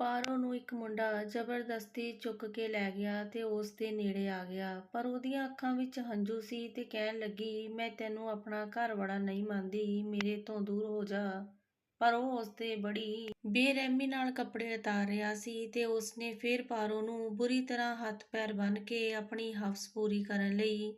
ਪਾਰੋ ਨੂੰ ਇੱਕ ਮੁੰਡਾ ਜ਼ਬਰਦਸਤੀ ਚੁੱਕ ਕੇ ਲੈ ਗਿਆ ਅਤੇ ਉਸ ਦੇ ਨੇੜੇ ਆ ਗਿਆ। ਪਰ ਉਹਦੀਆਂ ਅੱਖਾਂ ਵਿੱਚ ਹੰਝੂ ਸੀ ਅਤੇ ਕਹਿਣ ਲੱਗੀ, ਮੈਂ ਤੈਨੂੰ ਆਪਣਾ ਘਰਵਾਲਾ ਨਹੀਂ ਮੰਨਦੀ, ਮੇਰੇ ਤੋਂ ਦੂਰ ਹੋ ਜਾ। ਪਰ ਉਹ ਉਸ ਤੇ ਬੜੀ ਬੇਰਹਿਮੀ ਨਾਲ ਕੱਪੜੇ ਉਤਾਰ ਰਿਹਾ ਸੀ ਤੇ ਉਸਨੇ ਫਿਰ ਪਾਰੋ ਨੂੰ ਬੁਰੀ ਤਰ੍ਹਾਂ ਹੱਥ ਪੈਰ ਬੰਨ੍ਹ ਕੇ ਆਪਣੀ ਹਫਸ ਪੂਰੀ ਕਰਨ ਲਈ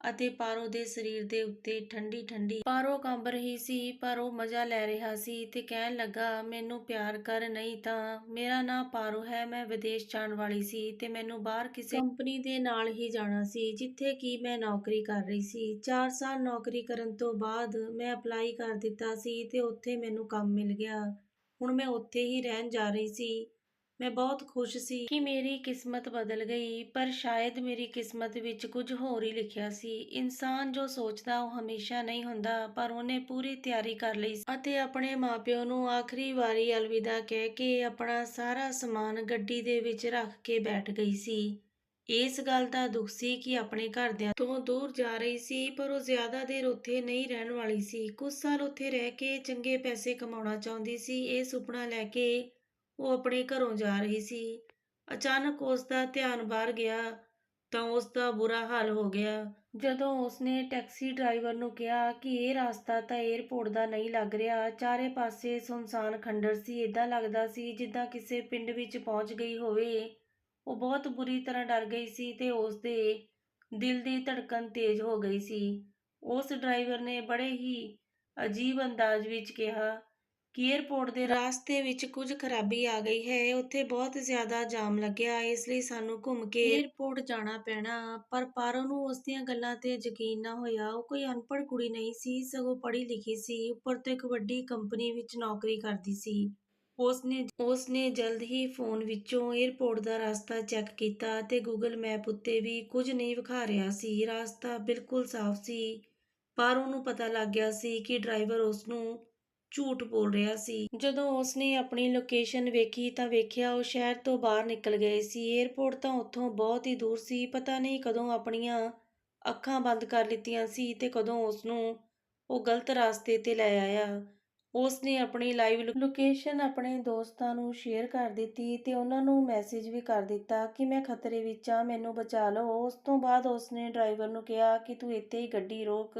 ਅਤੇ ਪਾਰੋ ਦੇ ਸਰੀਰ ਦੇ ਉੱਤੇ ਠੰਡੀ ਠੰਡੀ ਪਾਰੋ ਕੰਬ ਰਹੀ ਸੀ, ਪਰ ਉਹ ਮਜ਼ਾ ਲੈ ਰਿਹਾ ਸੀ ਤੇ ਕਹਿਣ ਲੱਗਾ, ਮੈਨੂੰ ਪਿਆਰ ਕਰ, ਨਹੀਂ ਤਾਂ ਮੇਰਾ ਨਾਂ ਪਾਰੋ ਹੈ, ਮੈਂ ਵਿਦੇਸ਼ ਜਾਣ ਵਾਲੀ ਸੀ ਤੇ ਮੈਨੂੰ ਬਾਹਰ ਕਿਸੇ ਕੰਪਨੀ ਦੇ ਨਾਲ ਹੀ ਜਾਣਾ ਸੀ, ਜਿੱਥੇ ਕਿ ਮੈਂ ਨੌਕਰੀ ਕਰ ਰਹੀ ਸੀ। 4 ਸਾਲ ਨੌਕਰੀ ਕਰਨ ਤੋਂ ਬਾਅਦ ਮੈਂ ਅਪਲਾਈ ਕਰ ਦਿੱਤਾ ਸੀ ਤੇ ਉੱਥੇ ਮੈਨੂੰ ਕੰਮ ਮਿਲ ਗਿਆ। ਹੁਣ ਮੈਂ ਉੱਥੇ ਹੀ ਰਹਿਣ ਜਾ ਰਹੀ ਸੀ। ਮੈਂ ਬਹੁਤ ਖੁਸ਼ ਸੀ ਕਿ ਮੇਰੀ ਕਿਸਮਤ ਬਦਲ ਗਈ, ਪਰ ਸ਼ਾਇਦ ਮੇਰੀ ਕਿਸਮਤ ਵਿੱਚ ਕੁਝ ਹੋਰ ਹੀ ਲਿਖਿਆ ਸੀ। ਇਨਸਾਨ ਜੋ ਸੋਚਦਾ ਉਹ ਹਮੇਸ਼ਾ ਨਹੀਂ ਹੁੰਦਾ, ਪਰ ਉਹਨੇ ਪੂਰੀ ਤਿਆਰੀ ਕਰ ਲਈ ਅਤੇ ਆਪਣੇ ਮਾਪਿਓ ਨੂੰ ਆਖਰੀ ਵਾਰੀ ਅਲਵਿਦਾ ਕਹਿ ਕੇ ਆਪਣਾ ਸਾਰਾ ਸਮਾਨ ਗੱਡੀ ਦੇ ਵਿੱਚ ਰੱਖ ਕੇ ਬੈਠ ਗਈ ਸੀ। ਇਸ ਗੱਲ ਦਾ ਦੁੱਖ ਸੀ ਕਿ ਆਪਣੇ ਘਰਦਿਆਂ ਤੋਂ ਦੂਰ ਜਾ ਰਹੀ ਸੀ, ਪਰ ਉਹ ਜ਼ਿਆਦਾ ਦੇਰ ਉੱਥੇ ਨਹੀਂ ਰਹਿਣ ਵਾਲੀ ਸੀ। ਕੁਝ ਸਾਲ ਉੱਥੇ ਰਹਿ ਕੇ ਚੰਗੇ ਪੈਸੇ ਕਮਾਉਣਾ ਚਾਹੁੰਦੀ ਸੀ। ਇਹ ਸੁਪਨਾ ਲੈ ਕੇ ਉਹ ਆਪਣੇ ਘਰੋਂ ਜਾ ਰਹੀ ਸੀ। ਅਚਾਨਕ ਉਸ ਦਾ ਧਿਆਨ ਬਾਹਰ ਗਿਆ ਤਾਂ ਉਸ ਦਾ ਬੁਰਾ ਹਾਲ ਹੋ ਗਿਆ। ਜਦੋਂ ਉਸਨੇ ਟੈਕਸੀ ਡਰਾਈਵਰ ਨੂੰ ਕਿਹਾ ਕਿ ਇਹ ਰਸਤਾ ਤਾਂ 에ਅਰਪੋਰਟ ਦਾ ਨਹੀਂ ਲੱਗ ਰਿਹਾ, ਚਾਰੇ ਪਾਸੇ ਸੁਨਸਾਨ ਖੰਡਰ ਸੀ। ਇਦਾਂ ਲੱਗਦਾ ਸੀ ਜਿੱਦਾਂ ਕਿਸੇ ਪਿੰਡ ਵਿੱਚ ਪਹੁੰਚ ਗਈ ਹੋਵੇ। ਉਹ ਬਹੁਤ ਬੁਰੀ ਤਰ੍ਹਾਂ ਡਰ ਗਈ ਸੀ ਤੇ ਉਸ ਦੇ ਦਿਲ ਦੀ ਧੜਕਨ ਤੇਜ਼ ਹੋ ਗਈ ਸੀ। ਉਸ ਡਰਾਈਵਰ ਨੇ ਬੜੇ ਹੀ ਅਜੀਬ ਅੰਦਾਜ਼ ਵਿੱਚ ਕਿਹਾ ਕਿ ਏਅਰਪੋਰਟ ਦੇ ਰਸਤੇ ਵਿੱਚ ਕੁਝ ਖਰਾਬੀ ਆ ਗਈ ਹੈ। ਉੱਥੇ ਬਹੁਤ ਜ਼ਿਆਦਾ ਜਾਮ ਲੱਗਿਆ। ਇਸ ਲਈ ਸਾਨੂੰ ਘੁੰਮ ਕੇ ਏਅਰਪੋਰਟ ਜਾਣਾ ਪੈਣਾ। ਪਰ ਪਰ ਉਹਨੂੰ ਉਸ ਦੀਆਂ ਗੱਲਾਂ ਤੇ ਯਕੀਨ ਨਾ ਹੋਇਆ। ਉਹ ਕੋਈ ਅਨਪੜ੍ਹ ਕੁੜੀ ਨਹੀਂ ਸੀ। ਸਗੋਂ ਪੜ੍ਹੀ ਲਿਖੀ ਸੀ। ਉੱਪਰ ਤੋਂ ਇੱਕ ਵੱਡੀ ਕੰਪਨੀ ਵਿੱਚ ਨੌਕਰੀ ਕਰਦੀ ਸੀ। ਉਸ ਨੇ ਉਸ ਨੇ ਜਲਦ ਹੀ ਫੋਨ ਵਿੱਚੋਂ 에ਅਰਪੋਰਟ ਦਾ ਰਸਤਾ ਚੈੱਕ ਕੀਤਾ ਤੇ ਗੂਗਲ ਮੈਪ ਉੱਤੇ ਵੀ ਕੁਝ ਨਹੀਂ ਵਿਖਾ ਰਿਹਾ ਸੀ। ਰਸਤਾ ਬਿਲਕੁਲ ਸਾਫ਼ ਸੀ। ਪਰ ਉਹਨੂੰ ਪਤਾ ਲੱਗ ਗਿਆ ਸੀ ਕਿ ਡਰਾਈਵਰ ਉਸ ਨੂੰ ਝੂਠ ਬੋਲ ਰਿਹਾ ਸੀ। ਜਦੋਂ ਉਸਨੇ ਆਪਣੀ ਲੋਕੇਸ਼ਨ ਵੇਖੀ ਤਾਂ ਵੇਖਿਆ ਉਹ ਸ਼ਹਿਰ ਤੋਂ ਬਾਹਰ ਨਿਕਲ ਗਏ ਸੀ। 에ਅਰਪੋਰਟ ਤਾਂ ਉੱਥੋਂ ਬਹੁਤ ਹੀ ਦੂਰ ਸੀ। ਪਤਾ ਨਹੀਂ ਕਦੋਂ ਆਪਣੀਆਂ ਅੱਖਾਂ ਬੰਦ ਕਰ ਲਿੱਤੀਆਂ ਸੀ ਤੇ ਕਦੋਂ ਉਸ ਨੂੰ ਉਹ ਗਲਤ ਰਸਤੇ ਤੇ ਲੈ ਆਇਆ। ਉਸ ਨੇ ਆਪਣੀ ਲਾਈਵ ਲੋਕੇਸ਼ਨ ਆਪਣੇ ਦੋਸਤਾਂ ਨੂੰ ਸ਼ੇਅਰ ਕਰ ਦਿੱਤੀ ਤੇ ਉਹਨਾਂ ਨੂੰ ਮੈਸੇਜ ਵੀ ਕਰ ਦਿੱਤਾ ਕਿ ਮੈਂ ਖਤਰੇ ਵਿੱਚ ਆ ਮੈਨੂੰ ਬਚਾ ਲਓ। ਉਸ ਤੋਂ ਬਾਅਦ ਉਸ ਨੇ ਡਰਾਈਵਰ ਨੂੰ ਕਿਹਾ ਕਿ ਤੂੰ ਇੱਥੇ ਹੀ ਗੱਡੀ ਰੋਕ,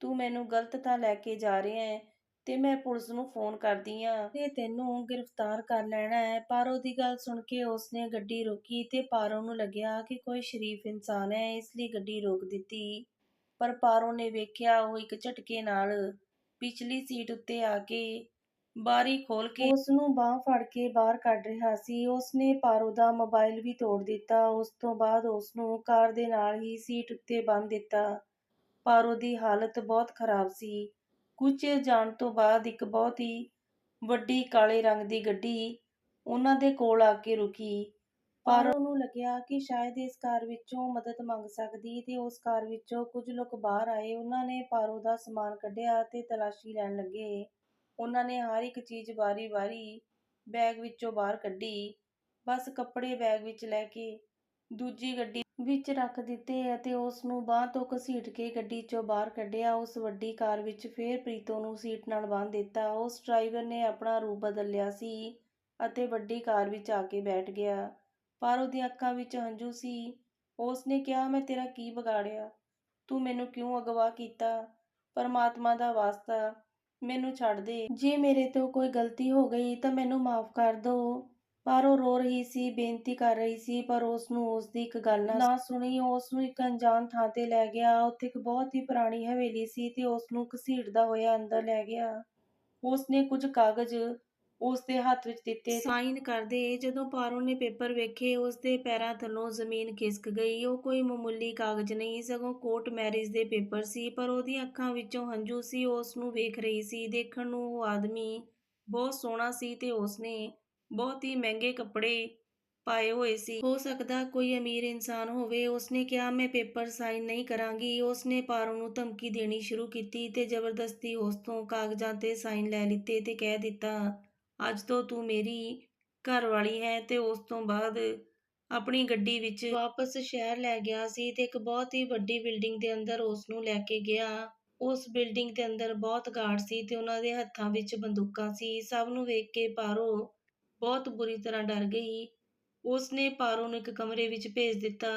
ਤੂੰ ਮੈਨੂੰ ਗਲਤ ਤਾਂ ਲੈ ਕੇ ਜਾ ਰਿਹਾ ਹੈ। ਤੇ ਮੈਂ ਪੁਲਿਸ ਨੂੰ ਫੋਨ ਕਰਦੀ ਆ ਤੇ ਤੈਨੂੰ ਗ੍ਰਿਫਤਾਰ ਕਰ ਲੈਣਾ ਹੈ। ਪਾਰੋ ਦੀ ਗੱਲ ਸੁਣ ਕੇ ਉਸਨੇ ਗੱਡੀ ਰੋਕੀ ਤੇ ਪਾਰੋ ਨੂੰ ਲੱਗਿਆ ਕਿ ਕੋਈ ਸ਼ਰੀਫ ਇਨਸਾਨ ਹੈ, ਇਸ ਲਈ ਗੱਡੀ ਰੋਕ ਦਿੱਤੀ। ਪਰ ਪਾਰੋ ਨੇ ਵੇਖਿਆ ਉਹ ਇੱਕ ਝਟਕੇ ਨਾਲ ਪਿਛਲੀ ਸੀਟ ਉੱਤੇ ਆ ਕੇ ਬਾਰੀ ਖੋਲ ਕੇ ਉਸ ਨੂੰ ਬਾਹ ਫੜ ਕੇ ਬਾਹਰ ਕੱਢ ਰਿਹਾ ਸੀ। ਉਸਨੇ ਪਾਰੋ ਦਾ ਮੋਬਾਈਲ ਵੀ ਤੋੜ ਦਿੱਤਾ। ਉਸ ਤੋਂ ਬਾਅਦ ਉਸ ਨੂੰ ਕਾਰ ਦੇ ਨਾਲ ਹੀ ਸੀਟ ਉੱਤੇ ਬੰਨ੍ਹ ਦਿੱਤਾ। ਪਾਰੋ ਦੀ ਹਾਲਤ ਬਹੁਤ ਖਰਾਬ ਸੀ। ਕੁਝ ਜਾਣ ਤੋਂ ਬਾਅਦ ਇੱਕ ਬਹੁਤ ਹੀ ਵੱਡੀ ਕਾਲੇ ਰੰਗ ਦੀ ਗੱਡੀ ਉਹਨਾਂ ਦੇ ਕੋਲ ਆ ਕੇ ਰੁਕੀ। ਪਾਰੋ ਨੂੰ ਲੱਗਿਆ ਕਿ ਸ਼ਾਇਦ ਇਸ ਕਾਰ ਵਿੱਚੋਂ ਮਦਦ ਮੰਗ ਸਕਦੀ ਤੇ ਉਸ ਕਾਰ ਵਿੱਚੋਂ ਕੁਝ ਲੋਕ ਬਾਹਰ ਆਏ। ਉਹਨਾਂ ਨੇ ਪਾਰੋ ਦਾ ਸਮਾਨ ਕੱਢਿਆ ਤੇ ਤਲਾਸ਼ੀ ਲੈਣ ਲੱਗੇ। ਉਹਨਾਂ ਨੇ ਹਰ ਇੱਕ ਚੀਜ਼ ਵਾਰੀ-ਵਾਰੀ ਬੈਗ ਵਿੱਚੋਂ ਬਾਹਰ ਕੱਢੀ। ਬਸ ਕੱਪੜੇ ਬੈਗ ਵਿੱਚ ਲੈ ਕੇ ਦੂਜੀ ਗੱਡੀ ਵਿੱਚ ਰੱਖ ਦਿੱਤੇ ਅਤੇ ਉਸ ਨੂੰ ਬਾਂਹ ਤੋਂ ਘਸੀਟ ਕੇ ਗੱਡੀ 'ਚੋਂ ਬਾਹਰ ਕੱਢਿਆ। ਉਸ ਵੱਡੀ ਕਾਰ ਵਿੱਚ ਫੇਰ ਪ੍ਰੀਤੋ ਨੂੰ ਸੀਟ ਨਾਲ ਬੰਨ੍ਹ ਦਿੱਤਾ। ਉਸ ਡਰਾਈਵਰ ਨੇ ਆਪਣਾ ਰੂਪ ਬਦਲ ਲਿਆ ਸੀ ਅਤੇ ਵੱਡੀ ਕਾਰ ਵਿੱਚ ਆ ਕੇ ਬੈਠ ਗਿਆ। ਪਰ ਉਹਦੀਆਂ ਅੱਖਾਂ ਵਿੱਚ ਹੰਝੂ ਸੀ। ਉਸ ਨੇ ਕਿਹਾ, ਮੈਂ ਤੇਰਾ ਕੀ ਵਿਗਾੜਿਆ? ਤੂੰ ਮੈਨੂੰ ਕਿਉਂ ਅਗਵਾ ਕੀਤਾ? ਪਰਮਾਤਮਾ ਦਾ ਵਾਸਤਾ ਮੈਨੂੰ ਛੱਡ ਦੇ। ਜੇ ਮੇਰੇ ਤੋਂ ਕੋਈ ਗਲਤੀ ਹੋ ਗਈ ਤਾਂ ਮੈਨੂੰ ਮਾਫ ਕਰ ਦਿਓ ਪਰ ਉਹ ਰੋ ਰਹੀ ਸੀ, ਬੇਨਤੀ ਕਰ ਰਹੀ ਸੀ, ਪਰ ਉਸ ਨੂੰ ਉਸ ਦੀ ਇੱਕ ਗੱਲ ਨਾ ਸੁਣੀ। ਉਸ ਨੂੰ ਇੱਕ ਅਣਜਾਣ ਥਾਂ ਤੇ ਲੈ ਗਿਆ। ਉੱਥੇ ਇੱਕ ਬਹੁਤ ਹੀ ਪੁਰਾਣੀ ਹਵੇਲੀ ਸੀ ਤੇ ਉਸ ਨੂੰ ਘਸੀਟਦਾ ਹੋਇਆ ਅੰਦਰ ਲੈ ਗਿਆ। ਉਸ ਨੇ ਕੁਝ ਕਾਗਜ਼ ਉਸ ਦੇ ਹੱਥ ਵਿੱਚ ਦਿੱਤੇ। ਸਾਈਨ ਕਰਦੇ ਜਦੋਂ ਪਾਰੋ ਨੇ ਪੇਪਰ ਵੇਖੇ ਉਸ ਦੇ ਪੈਰਾਂ ਥੱਲੋਂ ਜ਼ਮੀਨ ਖਿਸਕ ਗਈ। ਉਹ ਕੋਈ ਮਾਮੂਲੀ ਕਾਗਜ਼ ਨਹੀਂ, ਸਗੋਂ ਕੋਰਟ ਮੈਰਿਜ ਦੇ ਪੇਪਰ ਸੀ, ਪਰ ਉਹਦੀਆਂ ਅੱਖਾਂ ਵਿੱਚੋਂ ਹੰਝੂ ਸੀ। ਉਸ ਨੂੰ ਵੇਖ ਰਹੀ ਸੀ, ਦੇਖਣ ਨੂੰ ਉਹ ਆਦਮੀ ਬਹੁਤ ਸੋਹਣਾ ਸੀ ਤੇ ਉਸਨੇ ਬਹੁਤ ਹੀ ਮਹਿੰਗੇ ਕੱਪੜੇ ਪਾਏ ਹੋਏ ਸੀ। ਹੋ ਸਕਦਾ ਕੋਈ ਅਮੀਰ ਇਨਸਾਨ ਹੋਵੇ, ਉਸਨੇ ਕਿਹਾ, ਮੈਂ ਪੇਪਰ ਸਾਈਨ ਨਹੀਂ ਕਰਾਂਗੀ। ਉਸਨੇ ਪਾਰੋ ਨੂੰ ਧਮਕੀ ਦੇਣੀ ਸ਼ੁਰੂ ਕੀਤੀ ਤੇ ਜ਼ਬਰਦਸਤੀ ਉਸ ਤੋਂ ਕਾਗਜ਼ਾਂ ਤੇ ਸਾਈਨ ਲੈ ਲਿੱਤੇ ਤੇ ਕਹਿ ਦਿੱਤਾ, ਅੱਜ ਤੋਂ ਤੂੰ ਮੇਰੀ ਘਰ ਵਾਲੀ ਹੈ। ਤੇ ਉਸ ਤੋਂ ਬਾਅਦ ਆਪਣੀ ਗੱਡੀ ਵਿੱਚ ਵਾਪਸ ਸ਼ਹਿਰ ਲੈ ਗਿਆ ਸੀ ਤੇ ਇੱਕ ਬਹੁਤ ਹੀ ਵੱਡੀ ਬਿਲਡਿੰਗ ਦੇ ਅੰਦਰ ਉਸ ਨੂੰ ਲੈ ਕੇ ਗਿਆ। ਉਸ ਬਿਲਡਿੰਗ ਦੇ ਅੰਦਰ ਬਹੁਤ ਗਾਰਡ ਸੀ ਤੇ ਉਹਨਾਂ ਦੇ ਹੱਥਾਂ ਵਿੱਚ ਬੰਦੂਕਾਂ ਸੀ। ਸਭ ਨੂੰ ਵੇਖ ਕੇ ਪਾਰੋ ਬਹੁਤ ਬੁਰੀ ਤਰ੍ਹਾਂ ਡਰ ਗਈ। ਉਸਨੇ ਪਾਰੋ ਨੂੰ ਇੱਕ ਕਮਰੇ ਵਿੱਚ ਭੇਜ ਦਿੱਤਾ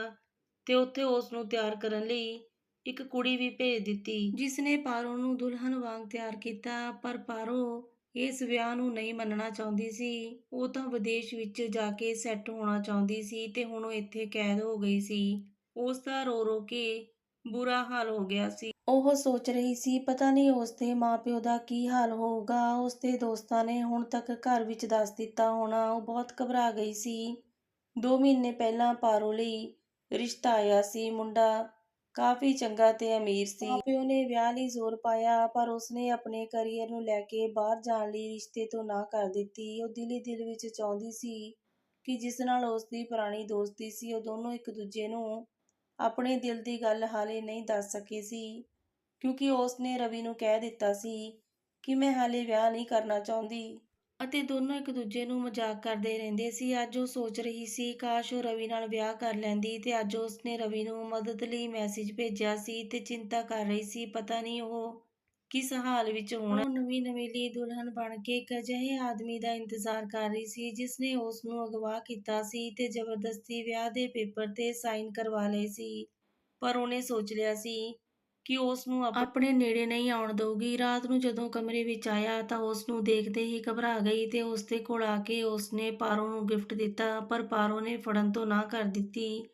ਤੇ ਉੱਥੇ ਉਸ ਨੂੰ ਤਿਆਰ ਕਰਨ ਲਈ ਇੱਕ ਕੁੜੀ ਵੀ ਭੇਜ ਦਿੱਤੀ। ਜਿਸ ਨੇ ਪਾਰੋ ਨੂੰ ਦੁਲਹਨ ਵਾਂਗ ਤਿਆਰ ਕੀਤਾ, ਪਰ ਪਾਰੋ ਇਸ ਵਿਆਹ ਨੂੰ ਨਹੀਂ ਮੰਨਣਾ ਚਾਹੁੰਦੀ ਸੀ। ਉਹ ਤਾਂ ਵਿਦੇਸ਼ ਵਿੱਚ ਜਾ ਕੇ ਸੈੱਟ ਹੋਣਾ ਚਾਹੁੰਦੀ ਸੀ ਤੇ ਹੁਣ ਉਹ ਇੱਥੇ ਕੈਦ ਹੋ ਗਈ ਸੀ। ਉਸ ਦਾ ਰੋ ਰੋ ਕੇ ਬੁਰਾ ਹਾਲ ਹੋ ਗਿਆ ਸੀ। ਉਹ ਸੋਚ ਰਹੀ ਸੀ, ਪਤਾ ਨਹੀਂ ਉਸ ਦੇ ਮਾਪਿਓ ਦਾ ਕੀ ਹਾਲ ਹੋਊਗਾ। ਉਸ ਦੇ ਦੋਸਤਾਂ ਨੇ ਹੁਣ ਤੱਕ ਘਰ ਵਿੱਚ ਦੱਸ ਦਿੱਤਾ ਹੋਣਾ। ਉਹ ਬਹੁਤ ਘਬਰਾ ਗਈ ਸੀ। ਦੋ ਮਹੀਨੇ ਪਹਿਲਾਂ ਪਾਰੋ ਲਈ ਰਿਸ਼ਤਾ ਆਇਆ ਸੀ ਮੁੰਡਾ। ਕਾਫੀ ਚੰਗਾ ਤੇ ਅਮੀਰ ਸੀ। ਪਿਓ ਨੇ ਵਿਆਹ ਲਈ ਜ਼ੋਰ ਪਾਇਆ, ਪਰ ਉਸਨੇ ਆਪਣੇ ਕੈਰੀਅਰ ਨੂੰ ਲੈ ਕੇ ਬਾਹਰ ਜਾਣ ਲਈ ਰਿਸ਼ਤੇ ਤੋਂ ਨਾ ਕਰ ਦਿੱਤੀ। ਉਹ ਦਿਲੀ ਦਿਲ ਵਿੱਚ ਚਾਹੁੰਦੀ ਸੀ ਕਿ ਜਿਸ ਨਾਲ ਉਸ ਦੀ ਪੁਰਾਣੀ ਦੋਸਤੀ ਸੀ, ਉਹ ਦੋਨੋਂ ਇੱਕ ਦੂਜੇ ਨੂੰ ਆਪਣੇ ਦਿਲ ਦੀ ਗੱਲ ਹਾਲੇ ਨਹੀਂ ਦੱਸ ਸਕੇ ਸੀ। ਕਿਉਂਕਿ ਉਸ ਨੇ ਰਵੀ ਨੂੰ ਕਹਿ ਦਿੱਤਾ ਸੀ ਕਿ ਮੈਂ ਹਾਲੇ ਵਿਆਹ ਨਹੀਂ ਕਰਨਾ ਚਾਹੁੰਦੀ। ਅਤੇ ਦੋਨੋਂ ਇੱਕ ਦੂਜੇ ਨੂੰ ਮਜ਼ਾਕ ਕਰਦੇ ਰਹਿੰਦੇ ਸੀ। ਅੱਜ ਉਹ ਸੋਚ ਰਹੀ ਸੀ, ਕਾਸ਼ ਉਹ ਰਵੀ ਨਾਲ ਵਿਆਹ ਕਰ ਲੈਂਦੀ ਤੇ ਅੱਜ ਉਸ ਨੇ ਰਵੀ ਨੂੰ ਮਦਦ ਲਈ ਮੈਸੇਜ ਭੇਜਿਆ ਸੀ ਤੇ ਚਿੰਤਾ ਕਰ ਰਹੀ ਸੀ। ਪਤਾ ਨਹੀਂ ਉਹ ਕਿਸ ਹਾਲ ਵਿੱਚ ਹੋਣਾ। ਉਹ ਨਵੀਂ ਨਵੀਂ ਲਈ ਦੁਲਹਨ ਬਣ ਕੇ ਇੱਕ ਅਜਿਹੇ ਆਦਮੀ ਦਾ ਇੰਤਜ਼ਾਰ ਕਰ ਰਹੀ ਸੀ ਜਿਸ ਨੇ ਉਸ ਨੂੰ ਅਗਵਾ ਕੀਤਾ ਸੀ ਤੇ ਜ਼ਬਰਦਸਤੀ ਵਿਆਹ ਦੇ ਪੇਪਰ ਤੇ ਸਾਈਨ ਕਰਵਾ ਲਏ ਸੀ। ਪਰ ਉਹਨੇ ਸੋਚ ਲਿਆ ਸੀ ਕਿ ਉਸ ਨੂੰ ਆਪਣੇ ਨੇੜੇ ਨਹੀਂ ਆਉਣ ਦਊਗੀ। ਰਾਤ ਨੂੰ ਜਦੋਂ ਕਮਰੇ ਵਿੱਚ ਆਇਆ ਤਾਂ ਉਸ ਨੂੰ ਦੇਖਦੇ ਹੀ ਘਬਰਾ ਗਈ ਤੇ ਉਸ ਦੇ ਕੋਲ ਆ ਕੇ ਉਸ ਨੇ ਪਾਰੋ ਨੂੰ ਗਿਫਟ ਦਿੱਤਾ, ਪਰ ਪਾਰੋ ਨੇ ਫੜਨ ਤੋਂ ਨਾ ਕਰ ਦਿੱਤੀ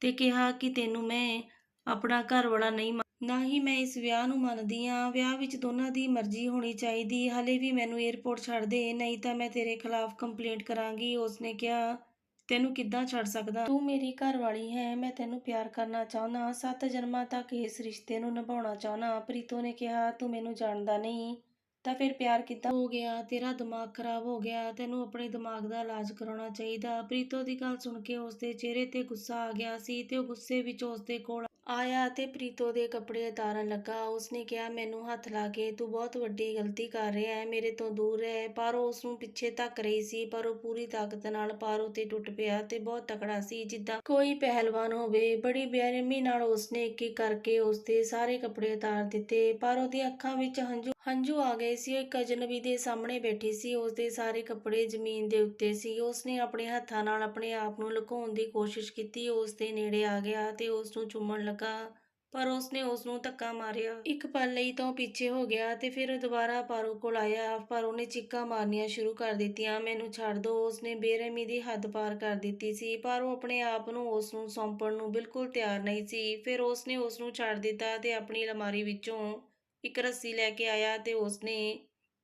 ਤੇ ਕਿਹਾ ਕਿ ਤੈਨੂੰ ਮੈਂ ਆਪਣਾ ਘਰ ਵਾਲਾ ਨਹੀਂ ਮੰਨ- ਨਾ ਹੀ ਮੈਂ ਇਸ ਵਿਆਹ ਨੂੰ ਮੰਨਦੀ ਆ ਵਿਆਹ ਵਿੱਚ ਦੋਨਾਂ ਦੀ ਮਰਜ਼ੀ ਹੋਣੀ ਚਾਹੀਦੀ। ਹਲੇ ਵੀ ਮੈਨੂੰ 에ਅਰਪੋਰਟ ਛੱਡ ਦੇ, ਨਹੀਂ ਤਾਂ ਮੈਂ ਤੇਰੇ ਖਿਲਾਫ ਕੰਪਲੇਂਟ ਕਰਾਂਗੀ, ਉਸਨੇ ਕਿਹਾ। ਤੈਨੂੰ ਕਿੱਦਾਂ ਛੱਡ ਸਕਦਾ? ਤੂੰ ਮੇਰੀ ਘਰ ਵਾਲੀ ਹੈ, ਮੈਂ ਤੈਨੂੰ ਪਿਆਰ ਕਰਨਾ ਚਾਹੁੰਦਾ ਸੱਤ ਜਨਮਾਂ ਤੱਕ ਇਸ ਰਿਸ਼ਤੇ ਨੂੰ ਨਿਭਾਉਣਾ ਚਾਹੁੰਦਾ ਪ੍ਰੀਤੋ ਨੇ ਕਿਹਾ, ਤੂੰ ਮੈਨੂੰ ਜਾਣਦਾ ਨਹੀਂ, ਤਾਂ ਫਿਰ ਪਿਆਰ ਕਿੱਦਾਂ? ਹੋ ਗਿਆ, ਤੇਰਾ ਦਿਮਾਗ ਖਰਾਬ ਹੋ ਗਿਆ, ਤੈਨੂੰ ਆਪਣੇ ਦਿਮਾਗ ਦਾ ਇਲਾਜ ਕਰਾਉਣਾ ਚਾਹੀਦਾ। ਪ੍ਰੀਤੋ ਦੀ ਗੱਲ ਸੁਣ ਕੇ ਉਸਦੇ ਚਿਹਰੇ ਤੇ ਗੁੱਸਾ ਆ ਗਿਆ ਸੀ ਤੇ ਉਹ ਗੁੱਸੇ ਵਿੱਚ ਉਸਦੇ ਕੋਲ ਆਇਆ ਅਤੇ ਪ੍ਰੀਤੋ ਦੇ ਕੱਪੜੇ ਉਤਾਰਨ ਲੱਗਾ। ਉਸਨੇ ਕਿਹਾ, ਮੈਨੂੰ ਹੱਥ ਲਾ ਕੇ ਤੂੰ ਬਹੁਤ ਵੱਡੀ ਗਲਤੀ ਕਰ ਰਿਹਾ ਹੈ, ਮੇਰੇ ਤੋਂ ਦੂਰ ਰਹਿ। ਪਰ ਉਹ ਉਸ ਨੂੰ ਪਿੱਛੇ ਧੱਕ ਰਹੀ ਸੀ, ਪਰ ਉਹ ਪੂਰੀ ਤਾਕਤ ਨਾਲ ਪਾਰੋ ਤੇ ਟੁੱਟ ਪਿਆ ਤੇ ਬਹੁਤ ਤਕੜਾ ਸੀ, ਜਿੱਦਾਂ ਕੋਈ ਪਹਿਲਵਾਨ ਹੋਵੇ। ਬੜੀ ਬੇਰਹਿਮੀ ਨਾਲ ਉਸਨੇ ਇੱਕ ਇੱਕ ਕਰਕੇ ਉਸਦੇ ਸਾਰੇ ਕੱਪੜੇ ਉਤਾਰ ਦਿੱਤੇ, ਪਾਰੋ ਦੀਆਂ ਅੱਖਾਂ ਵਿੱਚ ਹੰਝੂ ਹੰਝੂ ਆ ਗਏ ਸੀ, ਉਹ ਇੱਕ ਅਜਨਬੀ ਦੇ ਸਾਹਮਣੇ ਬੈਠੀ ਸੀ, ਉਸਦੇ ਸਾਰੇ ਕੱਪੜੇ ਜ਼ਮੀਨ ਦੇ ਉੱਤੇ ਸੀ। ਉਸਨੇ ਆਪਣੇ ਹੱਥਾਂ ਨਾਲ ਆਪਣੇ ਆਪ ਨੂੰ ਲੁਕਾਉਣ ਦੀ ਕੋਸ਼ਿਸ਼ ਕੀਤੀ। ਉਸ ਦੇ ਨੇੜੇ ਆ ਗਿਆ ਤੇ ਉਸ ਨੂੰ ਚੁੰਮਣ ਲੱਗਾ, ਪਰ ਉਸਨੇ ਉਸ ਨੂੰ ਧੱਕਾ ਮਾਰਿਆ। ਇੱਕ ਪਲ ਲਈ ਤਾਂ ਪਿੱਛੇ ਹੋ ਗਿਆ ਤੇ ਫਿਰ ਦੁਬਾਰਾ ਪਾਰੋ ਕੋਲ ਆਇਆ, ਪਰ ਉਹਨੇ ਚੀਕਾਂ ਮਾਰਨੀਆਂ ਸ਼ੁਰੂ ਕਰ ਦਿੱਤੀਆਂ। ਮੈਨੂੰ ਛੱਡ ਦਿਓ ਉਸਨੇ ਬੇਰਹਿਮੀ ਦੀ ਹੱਦ ਪਾਰ ਕਰ ਦਿੱਤੀ ਸੀ, ਪਰ ਉਹ ਆਪਣੇ ਆਪ ਨੂੰ ਉਸ ਨੂੰ ਸੌਂਪਣ ਨੂੰ ਬਿਲਕੁਲ ਤਿਆਰ ਨਹੀਂ ਸੀ। ਫਿਰ ਉਸਨੇ ਉਸ ਨੂੰ ਛੱਡ ਦਿੱਤਾ ਤੇ ਆਪਣੀ ਅਲਮਾਰੀ ਵਿੱਚੋਂ ਇੱਕ ਰੱਸੀ ਲੈ ਕੇ ਆਇਆ ਤੇ ਉਸਨੇ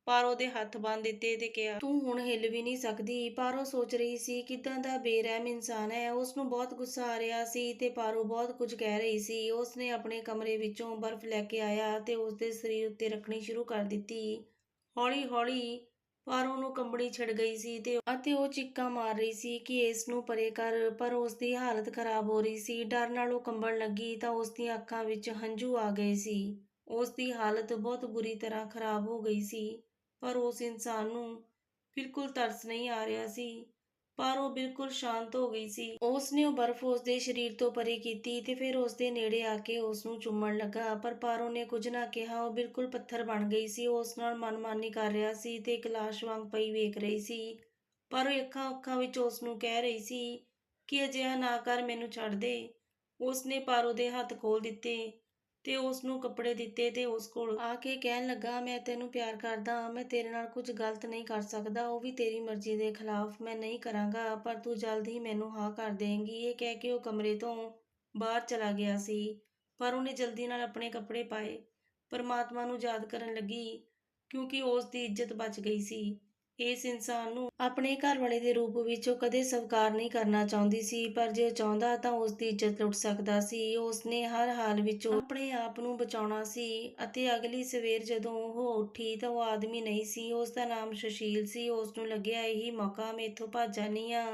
ਪਾਰੋ ਦੇ ਹੱਥ ਬੰਨ੍ਹ ਦਿੱਤੇ ਤੇ ਕਿਹਾ, ਤੂੰ ਹੁਣ ਹਿੱਲ ਵੀ ਨਹੀਂ ਸਕਦੀ। ਪਾਰੋ ਸੋਚ ਰਹੀ ਸੀ ਕਿਦਾਂ ਦਾ ਬੇਰਹਿਮ ਇਨਸਾਨ ਹੈ। ਉਸ ਨੂੰ ਬਹੁਤ ਗੁੱਸਾ ਆ ਰਿਹਾ ਸੀ ਤੇ ਪਾਰੋ ਬਹੁਤ ਕੁਝ ਕਹਿ ਰਹੀ ਸੀ। ਉਸਨੇ ਆਪਣੇ ਕਮਰੇ ਵਿੱਚੋਂ ਬਰਫ਼ ਲੈ ਕੇ ਆਇਆ ਤੇ ਉਸਦੇ ਸਰੀਰ ਉੱਤੇ ਰੱਖਣੀ ਸ਼ੁਰੂ ਕਰ ਦਿੱਤੀ। ਹੌਲੀ-ਹੌਲੀ ਪਾਰੋ ਨੂੰ ਕੰਬਣੀ ਛਿੜ ਗਈ ਸੀ ਤੇ ਅਤੇ ਉਹ ਚੀਕਾਂ ਮਾਰ ਰਹੀ ਸੀ ਕਿ ਇਸ ਨੂੰ ਪਰੇ ਕਰ, ਪਰ ਉਸ ਦੀ ਹਾਲਤ ਖਰਾਬ ਹੋ ਰਹੀ ਸੀ। ਡਰ ਨਾਲ ਉਹ ਕੰਬਣ ਲੱਗੀ ਤਾਂ ਉਸ ਦੀਆਂ ਅੱਖਾਂ ਵਿੱਚ ਹੰਝੂ ਆ ਗਏ ਸੀ। ਉਸ ਦੀ ਹਾਲਤ ਬਹੁਤ ਬੁਰੀ ਤਰ੍ਹਾਂ ਖਰਾਬ ਹੋ ਗਈ ਸੀ, ਪਰ ਉਸ ਇਨਸਾਨ ਨੂੰ ਬਿਲਕੁਲ ਤਰਸ ਨਹੀਂ ਆ ਰਿਹਾ ਸੀ, ਪਰ ਉਹ ਬਿਲਕੁਲ ਸ਼ਾਂਤ ਹੋ ਗਈ ਸੀ। ਉਸ ਨੇ ਉਹ ਬਰਫ਼ ਉਸ ਦੇ ਸਰੀਰ ਤੋਂ ਪਰੇ ਕੀਤੀ ਤੇ ਫਿਰ ਉਸ ਦੇ ਨੇੜੇ ਆ ਕੇ ਉਸ ਨੂੰ ਚੁੰਮਣ ਲੱਗਾ, ਪਰ ਪਾਰੋ ਨੇ ਕੁਝ ਨਾ ਕਿਹਾ, ਉਹ ਬਿਲਕੁਲ ਪੱਥਰ ਬਣ ਗਈ ਸੀ, ਉਸ ਨਾਲ ਮਨਮਾਨੀ ਕਰ ਰਿਹਾ ਸੀ ਤੇ ਇੱਕ ਲਾਸ਼ ਵਾਂਗ ਪਈ ਵੇਖ ਰਹੀ ਸੀ। ਪਰ ਉਹ ਅੱਖਾਂ ਅੱਖਾਂ ਵਿੱਚ ਉਸ ਨੂੰ ਕਹਿ ਰਹੀ ਸੀ ਕਿ ਅਜਿਹਾ ਨਾ ਕਰ, ਮੈਨੂੰ ਛੱਡ ਦੇ। ਉਸ ਨੇ ਪਾਰੋ ਦੇ ਹੱਥ ਖੋਲ ਦਿੱਤੇ। ਤੇ ਉਸ ਨੂੰ ਕੱਪੜੇ ਦਿੱਤੇ ਤੇ ਉਸ ਕੋਲ ਆ ਕੇ ਕਹਿਣ ਲੱਗਾ, ਮੈਂ ਤੈਨੂੰ ਪਿਆਰ ਕਰਦਾ ਮੈਂ ਤੇਰੇ ਨਾਲ ਕੁਝ ਗਲਤ ਨਹੀਂ ਕਰ ਸਕਦਾ, ਉਹ ਵੀ ਤੇਰੀ ਮਰਜ਼ੀ ਦੇ ਖਿਲਾਫ ਮੈਂ ਨਹੀਂ ਕਰਾਂਗਾ, ਪਰ ਤੂੰ ਜਲਦ ਹੀ ਮੈਨੂੰ ਹਾਂ ਕਰ ਦੇਂਗੀ। ਇਹ ਕਹਿ ਕੇ ਉਹ ਕਮਰੇ ਤੋਂ ਬਾਹਰ ਚਲਾ ਗਿਆ ਸੀ, ਪਰ ਉਹਨੇ ਜਲਦੀ ਨਾਲ ਆਪਣੇ ਕੱਪੜੇ ਪਾਏ। ਪਰਮਾਤਮਾ ਨੂੰ ਯਾਦ ਕਰਨ ਲੱਗੀ, ਕਿਉਂਕਿ ਉਸ ਦੀ ਇੱਜ਼ਤ ਬਚ ਗਈ ਸੀ। ਇਸ ਇਨਸਾਨ ਨੂੰ ਆਪਣੇ ਘਰ ਵਾਲੇ ਦੇ ਰੂਪ ਵਿੱਚ ਉਹ ਕਦੇ ਸਵੀਕਾਰ ਨਹੀਂ ਕਰਨਾ ਚਾਹੁੰਦੀ ਸੀ, ਪਰ ਜੇ ਉਹ ਚਾਹੁੰਦਾ ਤਾਂ ਉਸ ਦੀ ਇੱਜ਼ਤ ਲੁੱਟ ਸਕਦਾ ਸੀ। ਉਸ ਨੇ ਹਰ ਹਾਲ ਵਿੱਚ ਆਪਣੇ ਆਪ ਨੂੰ ਬਚਾਉਣਾ ਸੀ ਅਤੇ ਅਗਲੀ ਸਵੇਰ ਜਦੋਂ ਉਹ ਉੱਠੀ ਤਾਂ ਉਹ ਆਦਮੀ ਨਹੀਂ ਸੀ। ਉਸ ਦਾ ਨਾਮ ਸੁਸ਼ੀਲ ਸੀ। ਉਸ ਨੂੰ ਲੱਗਿਆ ਇਹੀ ਮੌਕਾ ਮੈਂ ਇੱਥੋਂ ਭੱਜ ਜਾਨੀ ਆ।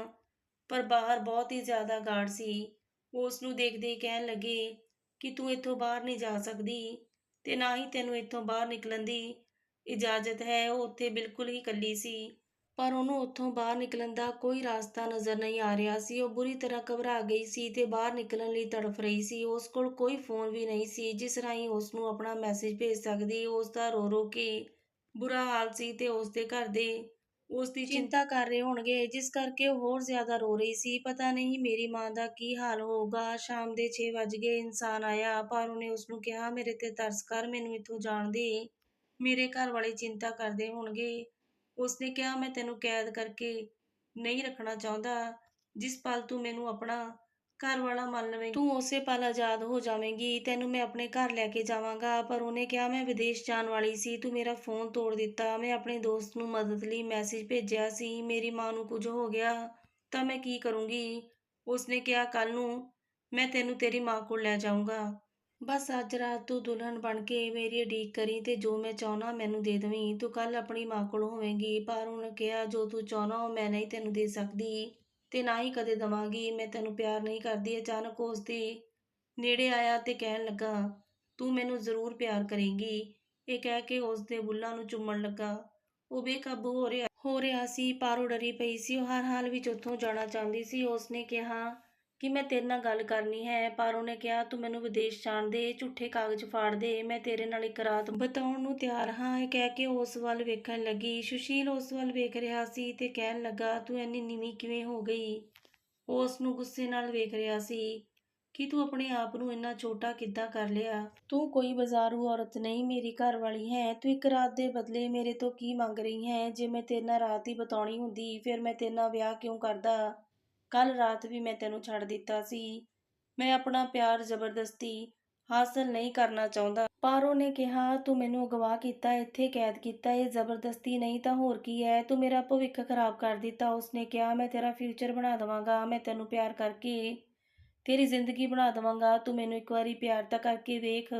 ਪਰ ਬਾਹਰ ਬਹੁਤ ਹੀ ਜ਼ਿਆਦਾ ਗਾਰਡ ਸੀ। ਉਸ ਨੂੰ ਦੇਖਦੇ ਕਹਿਣ ਲੱਗੇ ਕਿ ਤੂੰ ਇੱਥੋਂ ਬਾਹਰ ਨਹੀਂ ਜਾ ਸਕਦੀ ਤੇ ਨਾ ਹੀ ਤੈਨੂੰ ਇੱਥੋਂ ਬਾਹਰ ਨਿਕਲਣ ਦੀ। ਇਜਾਜ਼ਤ ਹੈ, ਉਹ ਉੱਥੇ ਬਿਲਕੁਲ ਹੀ ਇਕੱਲੀ ਸੀ। ਪਰ ਉਹਨੂੰ ਉੱਥੋਂ ਬਾਹਰ ਨਿਕਲਣ ਦਾ ਕੋਈ ਰਾਸਤਾ ਨਜ਼ਰ ਨਹੀਂ ਆ ਰਿਹਾ ਸੀ। ਉਹ ਬੁਰੀ ਤਰ੍ਹਾਂ ਘਬਰਾ ਗਈ ਸੀ ਤੇ ਬਾਹਰ ਨਿਕਲਣ ਲਈ ਤੜਫ ਰਹੀ ਸੀ। ਉਸ ਕੋਲ ਕੋਈ ਫੋਨ ਵੀ ਨਹੀਂ ਸੀ, ਜਿਸ ਰਾਹੀਂ ਉਸ ਨੂੰ ਆਪਣਾ ਮੈਸੇਜ ਭੇਜ ਸਕਦੀ। ਉਸ ਦਾ ਰੋ ਰੋ ਕੇ ਬੁਰਾ ਹਾਲ ਸੀ ਤੇ ਉਸ ਦੇ ਘਰ ਦੇ ਉਸ ਦੀ ਚਿੰਤਾ ਕਰ ਰਹੇ ਹੋਣਗੇ, ਜਿਸ ਕਰਕੇ ਉਹ ਹੋਰ ਜ਼ਿਆਦਾ ਰੋ ਰਹੀ ਸੀ। ਪਤਾ ਨਹੀਂ ਮੇਰੀ ਮਾਂ ਦਾ ਕੀ ਹਾਲ ਹੋਊਗਾ। ਸ਼ਾਮ ਦੇ 6 ਵੱਜ ਗਏ, ਇਨਸਾਨ ਆਇਆ, ਪਰ ਉਹਨੇ ਉਸ ਨੂੰ ਕਿਹਾ, ਮੇਰੇ ਤੇ ਤਰਸ ਕਰ, ਮੈਨੂੰ ਇੱਥੋਂ ਜਾਣ ਦੇ। ਮੇਰੇ ਘਰ ਵਾਲੇ ਚਿੰਤਾ ਕਰਦੇ ਹੋਣਗੇ। ਉਸਨੇ ਕਿਹਾ, ਮੈਂ ਤੈਨੂੰ ਕੈਦ ਕਰਕੇ ਨਹੀਂ ਰੱਖਣਾ ਚਾਹੁੰਦਾ, ਜਿਸ ਪਲ ਤੂੰ ਮੈਨੂੰ ਆਪਣਾ ਘਰ ਵਾਲਾ ਮੰਨ ਲਵੇਂ ਤੂੰ ਉਸੇ ਪਲ ਆਜ਼ਾਦ ਹੋ ਜਾਵੇਂਗੀ। ਤੈਨੂੰ ਮੈਂ ਆਪਣੇ ਘਰ ਲੈ ਕੇ ਜਾਵਾਂਗਾ। ਪਰ ਉਹਨੇ ਕਿਹਾ, ਮੈਂ ਵਿਦੇਸ਼ ਜਾਣ ਵਾਲੀ ਸੀ। ਤੂੰ ਮੇਰਾ ਫੋਨ ਤੋੜ ਦਿੱਤਾ। ਮੈਂ ਆਪਣੇ ਦੋਸਤ ਨੂੰ ਮਦਦ ਲਈ ਮੈਸੇਜ ਭੇਜਿਆ ਸੀ। ਮੇਰੀ ਮਾਂ ਨੂੰ ਕੁਝ ਹੋ ਗਿਆ, ਤਾਂ ਮੈਂ ਕੀ ਕਰੂੰਗੀ? ਉਸਨੇ ਕਿਹਾ ਕੱਲ ਨੂੰ ਮੈਂ ਤੈਨੂੰ ਤੇਰੀ ਮਾਂ ਕੋਲ ਲੈ ਜਾਊਂਗਾ। ਬਸ ਅੱਜ ਰਾਤ ਤੂੰ ਦੁਲਹਨ ਬਣ ਕੇ ਮੇਰੀ ਉਡੀਕ ਕਰੀ ਤੇ ਜੋ ਮੈਂ ਚਾਹਣਾ ਮੈਨੂੰ ਦੇ ਦੇਵੀਂ। ਤੂੰ ਕੱਲ ਆਪਣੀ ਮਾਂ ਕੋਲ ਹੋਵੇਂਗੀ, ਪਰ ਉਹਨੇ ਕਿਹਾ, ਜੋ ਤੂੰ ਚਾਹਣਾ ਉਹ ਮੈਂ ਨਹੀਂ ਤੈਨੂੰ ਦੇ ਸਕਦੀ ਤੇ ਨਾ ਹੀ ਕਦੇ ਦਵਾਂਗੀ। ਮੈਂ ਤੈਨੂੰ ਪਿਆਰ ਨਹੀਂ ਕਰਦੀ। ਅਚਾਨਕ ਉਸ ਦੇ ਨੇੜੇ ਆਇਆ ਤੇ ਕਹਿਣ ਲੱਗਾ, ਤੂੰ ਮੈਨੂੰ ਜ਼ਰੂਰ ਪਿਆਰ ਕਰੇਂਗੀ। ਇਹ ਕਹਿ ਕੇ ਉਸ ਦੇ ਬੁੱਲਾਂ ਨੂੰ ਚੁੰਮਣ ਲੱਗਾ। ਉਹ ਬੇਕਾਬੂ ਹੋ ਰਿਹਾ ਹੋ ਰਿਹਾ ਸੀ, ਪਰ ਡਰੀ ਪਈ ਸੀ। ਉਹ ਹਰ ਹਾਲ ਵਿੱਚ ਉੱਥੋਂ ਜਾਣਾ ਚਾਹੁੰਦੀ ਸੀ। ਉਸਨੇ ਕਿਹਾ ਕਿ ਮੈਂ ਤੇਰੇ ਨਾਲ ਗੱਲ ਕਰਨੀ ਹੈ, ਪਰ ਉਹਨੇ ਕਿਹਾ, ਤੂੰ ਮੈਨੂੰ ਵਿਦੇਸ਼ ਜਾਣ ਦੇ, ਝੂਠੇ ਕਾਗਜ਼ ਫਾੜ ਦੇ, ਮੈਂ ਤੇਰੇ ਨਾਲ ਇੱਕ ਰਾਤ ਬਿਤਾਉਣ ਨੂੰ ਤਿਆਰ ਹਾਂ। ਇਹ ਕਹਿ ਕੇ ਉਸ ਵੱਲ ਵੇਖਣ ਲੱਗੀ। ਸੁਸ਼ੀਲ ਉਸ ਵੱਲ ਵੇਖ ਰਿਹਾ ਸੀ ਤੇ ਕਹਿਣ ਲੱਗਾ, ਤੂੰ ਇੰਨੀ ਨੀਵੀਂ ਕਿਵੇਂ ਹੋ ਗਈ? ਉਹ ਉਸ ਨੂੰ ਗੁੱਸੇ ਨਾਲ ਵੇਖ ਰਿਹਾ ਸੀ। ਕਿ ਤੂੰ ਆਪਣੇ ਆਪ ਨੂੰ ਇੰਨਾ ਛੋਟਾ ਕਿੱਦਾਂ ਕਰ ਲਿਆ? ਤੂੰ ਕੋਈ ਬਾਜ਼ਾਰੂ ਔਰਤ ਨਹੀਂ, ਮੇਰੀ ਘਰ ਵਾਲੀ ਹੈ। ਤੂੰ ਇੱਕ ਰਾਤ ਦੇ ਬਦਲੇ ਮੇਰੇ ਤੋਂ ਕੀ ਮੰਗ ਰਹੀ ਹੈ? ਜੇ ਮੈਂ ਤੇਰੇ ਨਾਲ ਰਾਤ ਹੀ ਬਿਤਾਉਣੀ ਹੁੰਦੀ, ਫਿਰ ਮੈਂ ਤੇਰੇ ਨਾਲ ਵਿਆਹ ਕਿਉਂ ਕਰਦਾ? ਕੱਲ ਰਾਤ ਵੀ ਮੈਂ ਤੈਨੂੰ ਛੱਡ ਦਿੱਤਾ ਸੀ। ਮੈਂ ਆਪਣਾ ਪਿਆਰ ਜ਼ਬਰਦਸਤੀ ਹਾਸਲ ਨਹੀਂ ਕਰਨਾ ਚਾਹੁੰਦਾ। ਪਾਰੋ ਨੇ ਕਿਹਾ, ਤੂੰ ਮੈਨੂੰ ਅਗਵਾ ਕੀਤਾ, ਇੱਥੇ ਕੈਦ ਕੀਤਾ, ਇਹ ਜ਼ਬਰਦਸਤੀ ਨਹੀਂ ਤਾਂ ਹੋਰ ਕੀ ਹੈ। ਤੂੰ ਮੇਰਾ ਭਵਿੱਖ ਖਰਾਬ ਕਰ ਦਿੱਤਾ। ਉਸਨੇ ਕਿਹਾ, ਮੈਂ ਤੇਰਾ ਫਿਊਚਰ ਬਣਾ ਦਵਾਂਗਾ, ਮੈਂ ਤੈਨੂੰ ਪਿਆਰ ਕਰਕੇ ਤੇਰੀ ਜ਼ਿੰਦਗੀ ਬਣਾ ਦਵਾਂਗਾ। ਤੂੰ ਮੈਨੂੰ ਇੱਕ ਵਾਰੀ ਪਿਆਰ ਤਾਂ ਕਰਕੇ ਵੇਖ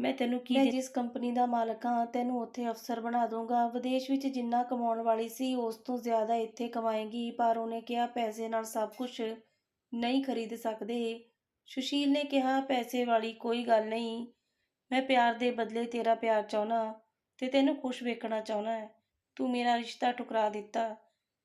ਮੈਂ ਤੈਨੂੰ ਕੀ ਮੈਂ ਜਿਸ ਕੰਪਨੀ ਦਾ ਮਾਲਕ ਹਾਂ ਤੈਨੂੰ ਉੱਥੇ ਅਫਸਰ ਬਣਾ ਦੂੰਗਾ ਵਿਦੇਸ਼ ਵਿੱਚ ਜਿੰਨਾ ਕਮਾਉਣ ਵਾਲੀ ਸੀ ਉਸ ਤੋਂ ਜ਼ਿਆਦਾ ਇੱਥੇ ਕਮਾਏਗੀ ਪਰ ਉਹਨੇ ਕਿਹਾ ਪੈਸੇ ਨਾਲ ਸਭ ਕੁਝ ਨਹੀਂ ਖਰੀਦ ਸਕਦੇ। ਸੁਸ਼ੀਲ ਨੇ ਕਿਹਾ ਪੈਸੇ ਵਾਲੀ ਕੋਈ ਗੱਲ ਨਹੀਂ। ਮੈਂ ਪਿਆਰ ਦੇ ਬਦਲੇ ਤੇਰਾ ਪਿਆਰ ਚਾਹਣਾ ਤੇ ਤੈਨੂੰ ਖੁਸ਼ ਵੇਖਣਾ ਚਾਹਣਾ ਹੈ ਤੂੰ ਮੇਰਾ ਰਿਸ਼ਤਾ ਠੁਕਰਾ ਦਿੱਤਾ।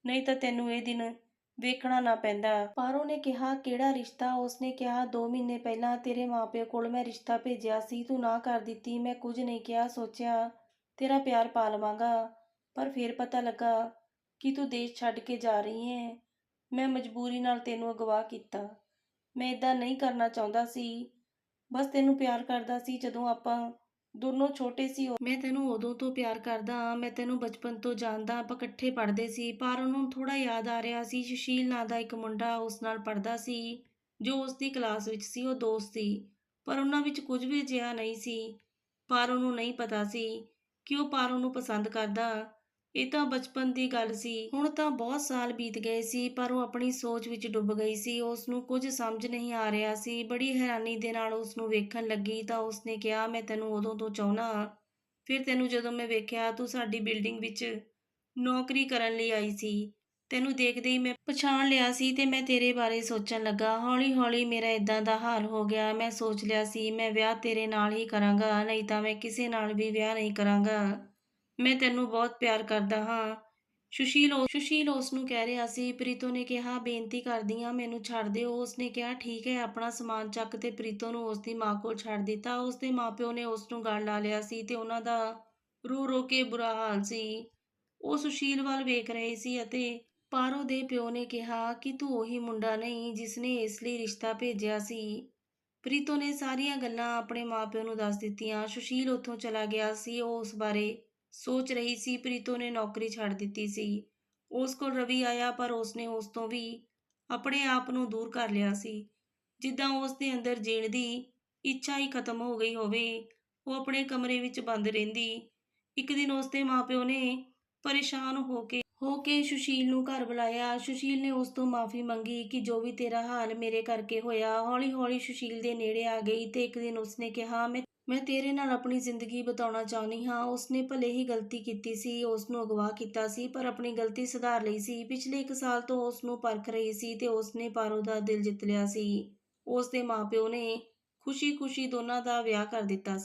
ਨਹੀਂ ਤਾਂ ਤੈਨੂੰ ਇਹ ਦਿਨ ਵੇਖਣਾ ਨਾ ਪੈਂਦਾ। ਪਰ ਨੇ ਕਿਹਾ, ਕਿਹੜਾ ਰਿਸ਼ਤਾ? ਉਸਨੇ ਕਿਹਾ 2 ਮਹੀਨੇ ਪਹਿਲਾਂ ਤੇਰੇ ਮਾਪਿਆਂ ਕੋਲ ਮੈਂ ਰਿਸ਼ਤਾ ਭੇਜਿਆ ਸੀ, ਤੂੰ ਨਾ ਕਰ ਦਿੱਤੀ, ਮੈਂ ਕੁਝ ਨਹੀਂ ਕਿਹਾ, ਸੋਚਿਆ, ਤੇਰਾ ਪਿਆਰ ਪਾ ਲਵਾਂਗਾ। ਪਰ ਫਿਰ ਪਤਾ ਲੱਗਾ ਕਿ ਤੂੰ ਦੇਸ਼ ਛੱਡ ਕੇ ਜਾ ਰਹੀ ਹੈ ਮੈਂ ਮਜਬੂਰੀ ਨਾਲ ਤੈਨੂੰ ਅਗਵਾ ਕੀਤਾ। ਮੈਂ ਇਦਾਂ ਨਹੀਂ ਕਰਨਾ ਚਾਹੁੰਦਾ ਸੀ। ਬਸ ਤੈਨੂੰ ਪਿਆਰ ਕਰਦਾ ਸੀ ਜਦੋਂ ਆਪਾਂ ਦੋਨੋਂ ਛੋਟੇ ਸੀ। ਮੈਂ ਤੈਨੂੰ ਉਦੋਂ ਤੋਂ ਪਿਆਰ ਕਰਦਾ ਹਾਂ। ਮੈਂ ਤੈਨੂੰ ਬਚਪਨ ਤੋਂ ਜਾਣਦਾ ਆਪਾਂ ਇਕੱਠੇ ਪੜ੍ਹਦੇ ਸੀ। ਪਰ ਉਹਨੂੰ ਥੋੜਾ ਯਾਦ ਆ ਰਿਹਾ ਸੀ। ਸੁਸ਼ੀਲ ਨਾਂ ਦਾ ਇੱਕ ਮੁੰਡਾ ਉਸ ਨਾਲ ਪੜ੍ਹਦਾ ਸੀ, ਜੋ ਉਸ ਦੀ ਕਲਾਸ ਵਿੱਚ ਸੀ। ਉਹ ਦੋਸਤ ਸੀ। ਪਰ ਉਹਨਾਂ ਵਿੱਚ ਕੁਝ ਵੀ ਅਜਿਹਾ ਨਹੀਂ ਸੀ। ਪਰ ਉਹਨੂੰ ਨਹੀਂ ਪਤਾ ਸੀ ਕਿ ਉਹ ਪਾਰੋ ਨੂੰ ਪਸੰਦ ਕਰਦਾ। ਇਹ ਤਾਂ ਬਚਪਨ ਦੀ ਗੱਲ ਸੀ। ਹੁਣ ਤਾਂ ਬਹੁਤ ਸਾਲ ਬੀਤ ਗਏ ਸੀ, ਪਰ ਉਹ ਆਪਣੀ ਸੋਚ ਵਿੱਚ ਡੁੱਬ ਗਈ ਸੀ। ਉਸ ਨੂੰ ਕੁਝ ਸਮਝ ਨਹੀਂ ਆ ਰਿਹਾ ਸੀ। ਬੜੀ ਹੈਰਾਨੀ ਦੇ ਨਾਲ ਉਸ ਨੂੰ ਵੇਖਣ ਲੱਗੀ ਤਾਂ ਉਸਨੇ ਕਿਹਾ, ਮੈਂ ਤੈਨੂੰ ਉਦੋਂ ਤੋਂ ਚਾਹੁੰਦਾ ਫਿਰ ਤੈਨੂੰ ਜਦੋਂ ਮੈਂ ਵੇਖਿਆ, ਤੂੰ ਸਾਡੀ ਬਿਲਡਿੰਗ ਵਿੱਚ ਨੌਕਰੀ ਕਰਨ ਲਈ ਆਈ ਸੀ। ਤੈਨੂੰ ਦੇਖਦੇ ਹੀ ਮੈਂ ਪਛਾਣ ਲਿਆ ਸੀ ਤੇ ਮੈਂ ਤੇਰੇ ਬਾਰੇ ਸੋਚਣ ਲੱਗਾ। ਹੌਲੀ-ਹੌਲੀ ਮੇਰਾ ਇਦਾਂ ਦਾ ਹਾਲ ਹੋ ਗਿਆ। ਮੈਂ ਸੋਚ ਲਿਆ ਸੀ, ਮੈਂ ਵਿਆਹ ਤੇਰੇ ਨਾਲ ਹੀ ਕਰਾਂਗਾ, ਨਹੀਂ ਤਾਂ ਮੈਂ ਕਿਸੇ ਨਾਲ ਵੀ ਵਿਆਹ ਨਹੀਂ ਕਰਾਂਗਾ। ਮੈਂ ਤੈਨੂੰ ਬਹੁਤ ਪਿਆਰ ਕਰਦਾ ਹਾਂ। ਸੁਸ਼ੀਲ ਸੁਸ਼ੀਲ ਉਸ ਨੂੰ ਕਹਿ ਰਿਹਾ ਸੀ, ਪ੍ਰੀਤੋ ਨੇ ਕਿਹਾ, ਬੇਨਤੀ ਕਰਦੀ ਹਾਂ, ਮੈਨੂੰ ਛੱਡ ਦਿਓ। ਉਸਨੇ ਕਿਹਾ, ਠੀਕ ਹੈ, ਆਪਣਾ ਸਮਾਨ ਚੱਕ ਤੇ ਪ੍ਰੀਤੋ ਨੂੰ ਉਸ ਦੀ ਮਾਂ ਕੋਲ ਛੱਡ ਦਿੱਤਾ। ਉਸ ਦੇ ਮਾਪਿਓ ਨੇ ਉਸ ਨੂੰ ਗਲ ਲਾ ਲਿਆ ਸੀ ਤੇ ਉਹਨਾਂ ਦਾ ਰੋ ਰੋ ਕੇ ਬੁਰਾ ਹਾਲ ਸੀ। ਉਹ ਸੁਸ਼ੀਲ ਵੱਲ ਵੇਖ ਰਹੇ ਸੀ ਅਤੇ ਪਾਰੋ ਦੇ ਪਿਓ ਨੇ ਕਿਹਾ ਕਿ ਤੂੰ ਉਹੀ ਮੁੰਡਾ ਨਹੀਂ ਜਿਸ ਨੇ ਇਸ ਲਈ ਰਿਸ਼ਤਾ ਭੇਜਿਆ ਸੀ। ਪ੍ਰੀਤੋ ਨੇ ਸਾਰੀਆਂ ਗੱਲਾਂ ਆਪਣੇ ਮਾਪਿਓ ਨੂੰ ਦੱਸ ਦਿੱਤੀਆਂ। ਸੁਸ਼ੀਲ ਉੱਥੋਂ ਚਲਾ ਗਿਆ ਸੀ। ਉਹ ਉਸ ਬਾਰੇ ਸੋਚ ਰਹੀ ਸੀ, ਪ੍ਰੀਤੋ ਨੇ ਨੌਕਰੀ ਛੱਡ ਦਿੱਤੀ ਸੀ। ਉਸ ਕੋਲ ਰਵੀ ਆਇਆ, ਪਰ ਉਸਨੇ ਉਸ ਤੋਂ ਵੀ ਆਪਣੇ ਆਪ ਨੂੰ ਦੂਰ ਕਰ ਲਿਆ ਸੀ। ਜਿੱਦਾਂ ਉਸ ਦੇ ਅੰਦਰ ਜੀਣ ਦੀ ਇੱਛਾ ਹੀ ਖਤਮ ਹੋ ਗਈ ਹੋਵੇ, ਉਹ ਆਪਣੇ ਕਮਰੇ ਵਿੱਚ ਬੰਦ ਰਹਿੰਦੀ। ਇੱਕ ਦਿਨ ਉਸ ਦੇ ਮਾਪਿਓ ਨੇ ਪਰੇਸ਼ਾਨ ਹੋ ਕੇ ਹੋ ਕੇ ਸੁਸ਼ੀਲ ਨੂੰ ਘਰ ਬੁਲਾਇਆ। ਸੁਸ਼ੀਲ ਨੇ ਉਸ ਤੋਂ ਮਾਫੀ ਮੰਗੀ ਕਿ ਜੋ ਵੀ ਤੇਰਾ ਹਾਲ ਮੇਰੇ ਕਰਕੇ ਹੋਇਆ, ਹੌਲੀ-ਹੌਲੀ ਸੁਸ਼ੀਲ ਦੇ ਨੇੜੇ ਆ ਗਈ ਤੇ ਇੱਕ ਦਿਨ ਉਸਨੇ ਕਿਹਾ, ਮੈਂ ਮੈਂ ਤੇਰੇ ਨਾਲ ਆਪਣੀ ਜ਼ਿੰਦਗੀ ਬਿਤਾਉਣਾ ਚਾਹੁੰਦੀ ਹਾਂ। ਉਸਨੇ ਭਲੇ ਹੀ ਗਲਤੀ ਕੀਤੀ ਸੀ ਉਸ ਨੂੰ ਅਗਵਾ ਕੀਤਾ ਸੀ, ਪਰ ਆਪਣੀ ਗਲਤੀ ਸੁਧਾਰ ਲਈ ਸੀ। ਪਿਛਲੇ 1 ਸਾਲ ਤੋਂ ਉਸ ਨੂੰ ਪਰਖ ਰਹੀ ਸੀ ਤੇ ਉਸਨੇ ਪਾਰੋ ਦਾ ਦਿਲ ਜਿੱਤ ਲਿਆ ਸੀ। ਉਸ ਦੇ ਮਾਪਿਓ ਨੇ ਖੁਸ਼ੀ-ਖੁਸ਼ੀ ਦੋਨਾਂ ਦਾ ਵਿਆਹ ਕਰ ਦਿੱਤਾ ਸੀ।